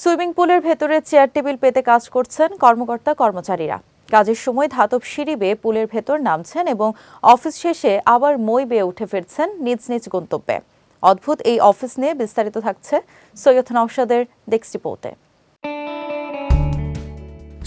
Swimming পুলের ভেতরে chair table পেতে কাজ করছেন কর্মকর্তা, কর্মচারীরা। কাজের সময় ধাতব সিঁড়ি বেয়ে পুলের ভেতর নামছেন এবং অফিস শেষে আবার মই বেয়ে উঠে ফিরছেন নিজ নিজ গন্তব্যে। অদ্ভুত এই অফিস নিয়ে বিস্তারিত থাকছে সৈয়দ নওশাদের ডেস্ক রিপোর্টে।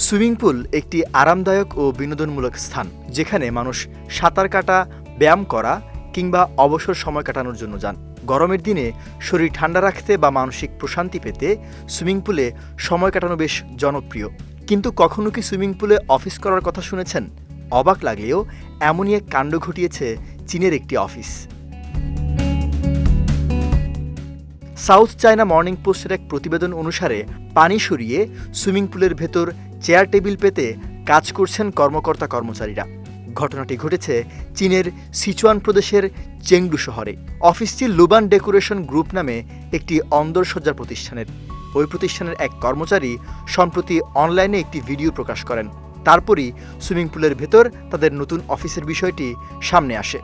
সুইমিং পুল একটি আরামদায়ক ও বিনোদনমূলক স্থান, যেখানে মানুষ সাঁতার কাটা, ব্যায়াম করা কিংবা অবসর সময় কাটানোর জন্য যান। গরমের দিনে শরীর ঠান্ডা রাখতে বা মানসিক প্রশান্তি পেতে সুইমিং পুলে সময় কাটানো বেশ জনপ্রিয়। কিন্তু কখনো কি সুইমিং পুলে অফিস করার কথা শুনেছেন? অবাক লাগলেও এমনই এক কাণ্ড ঘটিয়েছে চীনের একটি অফিস। সাউথ চায়না মর্নিং পোস্টের এক প্রতিবেদন অনুসারে পানি সরিয়ে সুইমিং পুলের ভেতর চেয়ার টেবিল পেতে কাজ করছেন কর্মকর্তা কর্মচারীরা ঘটনাটি ঘটেছে চীনের সিচুয়ান প্রদেশের চেংডু শহরে। অফিসটি লুবান ডেকোরেশন গ্রুপ নামে একটি অন্দরসজ্জা প্রতিষ্ঠানের। ওই প্রতিষ্ঠানের এক কর্মচারী সম্প্রতি অনলাইনে একটি ভিডিও প্রকাশ করেন। তারপরই সুইমিং পুলের ভেতর তাদের নতুন অফিসের বিষয়টি সামনে আসে।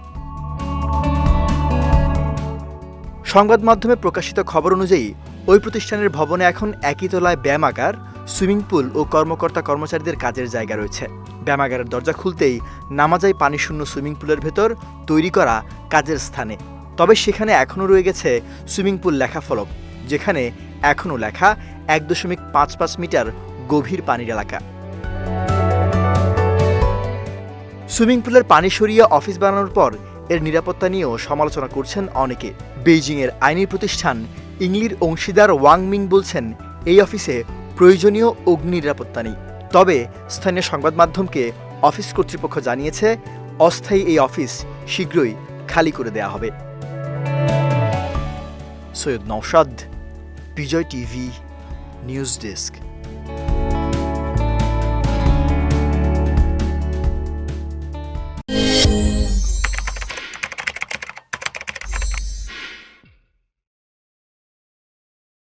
সংবাদ মাধ্যমে প্রকাশিত খবর অনুযায়ী, ওই প্রতিষ্ঠানের ভবনে এখন একই তলায় ব্যায়ামাগার সুইমিং পুল ও কর্মকর্তা কর্মচারীদের কাজের জায়গা রয়েছে। ব্যায়ামাগারের দরজা খুলতেই নামা যায় পানিশূন্য সুইমিং পুলের ভেতর তৈরি করা কাজের স্থানে। তবে সেখানে এখনও রয়ে গেছে সুইমিং পুল লেখা ফলক, যেখানে এখনও লেখা এক দশমিক পাঁচ পাঁচ মিটার গভীর পানির এলাকা। সুইমিং পুলের পানি সরিয়ে অফিস বানানোর পর এর নিরাপত্তা নিয়েও সমালোচনা করছেন অনেকে। বেইজিংয়ের আইনি প্রতিষ্ঠান ইংলির অংশীদার ওয়াং মিং বলছেন, এই অফিসে প্রয়োজনীয় অগ্নি নিরাপত্তা নেই। তবে স্থানীয় সংবাদ মাধ্যমকে অফিস কর্তৃপক্ষ জানিয়েছে, অস্থায়ী এই অফিস শীঘ্রই খালি করে দেয়া হবে। Syed Naushad Bijoy TV, news desk.